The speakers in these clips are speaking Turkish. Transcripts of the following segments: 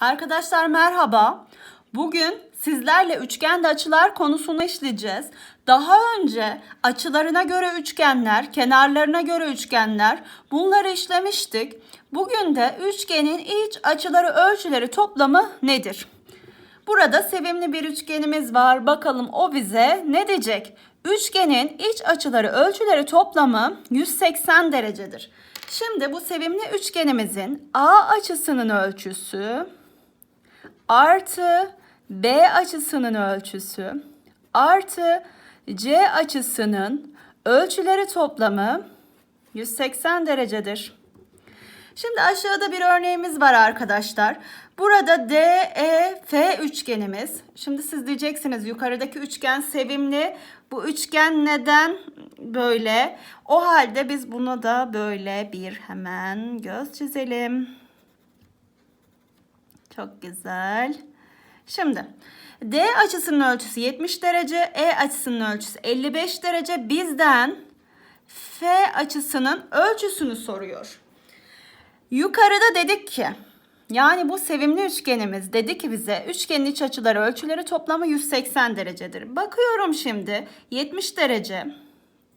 Arkadaşlar merhaba. Bugün sizlerle üçgende açılar konusunu işleyeceğiz. Daha önce açılarına göre üçgenler, kenarlarına göre üçgenler bunları işlemiştik. Bugün de üçgenin iç açıları ölçüleri toplamı nedir? Burada sevimli bir üçgenimiz var. Bakalım o bize ne diyecek? Üçgenin iç açıları ölçüleri toplamı 180 derecedir. Şimdi bu sevimli üçgenimizin A açısının ölçüsü artı B açısının ölçüsü artı C açısının ölçüleri toplamı 180 derecedir. Şimdi aşağıda bir örneğimiz var arkadaşlar. Burada DEF üçgenimiz. Şimdi siz diyeceksiniz yukarıdaki üçgen sevimli. Bu üçgen neden böyle? O halde biz buna da böyle bir hemen göz çizelim. Çok güzel. Şimdi D açısının ölçüsü 70 derece, E açısının ölçüsü 55 derece. Bizden F açısının ölçüsünü soruyor. Yukarıda dedik ki yani bu sevimli üçgenimiz dedi ki bize üçgenin iç açıları ölçüleri toplamı 180 derecedir. Bakıyorum şimdi 70 derece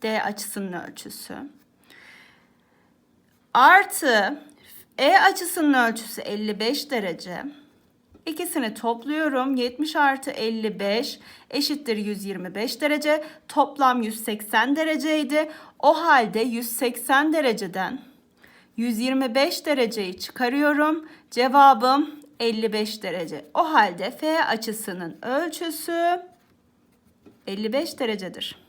D açısının ölçüsü. Artı E açısının ölçüsü 55 derece. İkisini topluyorum. 70 artı 55 eşittir 125 derece. Toplam 180 dereceydi. O halde 180 dereceden 125 dereceyi çıkarıyorum. Cevabım 55 derece. O halde F açısının ölçüsü 55 derecedir.